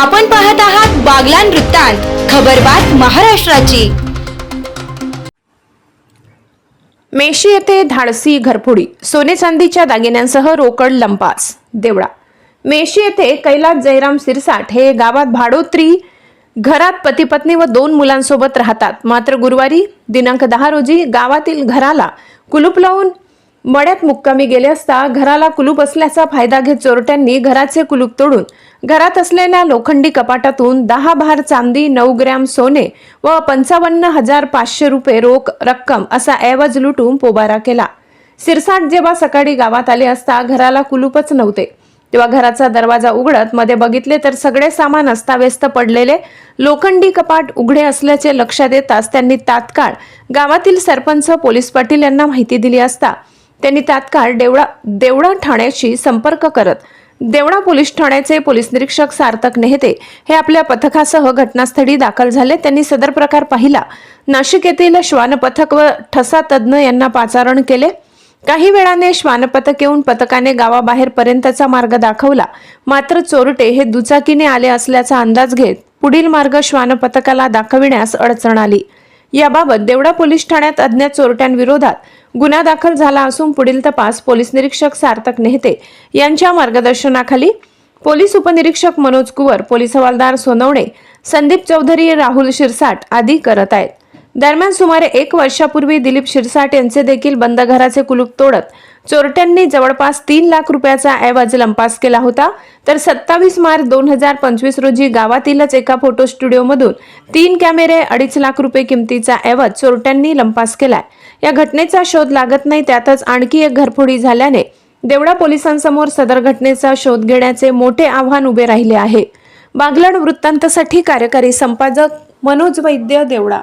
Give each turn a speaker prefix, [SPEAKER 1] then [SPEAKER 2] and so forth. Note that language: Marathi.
[SPEAKER 1] आपण पाहत आहात बागलान वृत्तांत खबरबात महाराष्ट्राची.
[SPEAKER 2] मेशी येथे धाडसी घरफोडी सोने चांदीच्या दागिन्यांसह रोकड लंपास देवळा. मेशी येथे कैलास जयराम सिरसाट हे गावात भाडोत्री घरात पती पत्नी व दोन मुलांसोबत राहतात. मात्र गुरुवारी दिनांक दहा रोजी गावातील घराला कुलूप लावून मड्यात मुक्कामी गेले असता घराला कुलूप असल्याचा फायदा घेत चोरट्यांनी घराचे कुलूप तोडून घरात असलेल्या लोखंडी कपाटातून दहा भार चांदी नऊ ग्रॅम सोने व पंचावन्न हजार पाचशे रुपये रोख रक्कम असा ऐवज लुटून पोबारा केला. सिरसाट जेव्हा सकाळी गावात आले असता घराला कुलूपच नव्हते. तेव्हा घराचा दरवाजा उघडत मध्ये बघितले तर सगळे सामान अस्ताव्यस्त पडलेले लोखंडी कपाट उघडे असल्याचे लक्षात येताच त्यांनी तात्काळ गावातील सरपंच पोलीस पाटील यांना माहिती दिली असता त्यांनी तात्काळ देवळा देवळा ठाण्याशी संपर्क करत देवळा पोलीस ठाण्याचे पोलीस निरीक्षक सार्थक नेहते हे आपल्या पथकासह घटनास्थळी दाखल झाले. त्यांनी सदर प्रकार पाहिला. नाशिक येथील श्वान पथक व ठसा तज्ज्ञ यांना पाचारण केले. काही वेळाने श्वान पथक येऊन पथकाने गावाबाहेर पर्यंतचा मार्ग दाखवला. मात्र चोरटे हे दुचाकीने आले असल्याचा अंदाज घेत पुढील मार्ग श्वान पथकाला दाखविण्यास अडचण आली. याबाबत देवडा पोलीस ठाण्यात अज्ञात चोरट्यांविरोधात गुन्हा दाखल झाला असून पुढील तपास पोलीस निरीक्षक सार्थक नेहते यांच्या मार्गदर्शनाखाली पोलीस उपनिरीक्षक मनोज कुवर पोलीस हवालदार सोनवणे संदीप चौधरी राहुल शिरसाट आदी करत आहेत. दरम्यान सुमारे एक वर्षापूर्वी दिलीप शिरसाट यांचे देखील बंद घराचे कुलूप तोडत चोरट्यांनी जवळपास तीन लाख रुपयाचा ऐवज लंपास केला होता. तर सत्तावीस मार्च दोन हजार पंचवीस रोजी गावातीलच एका फोटो स्टुडिओमधून तीन कॅमेरे अडीच लाख रुपये किमतीचा ऐवज चोरट्यांनी लंपास केलाय. या घटनेचा शोध लागत नाही त्यातच आणखी एक घरफोडी झाल्याने देवडा पोलिसांसमोर सदर घटनेचा शोध घेण्याचे मोठे आव्हान उभे राहिले आहे. बागलाण वृत्तांतसाठी कार्यकारी संपादक मनोज वैद्य देवडा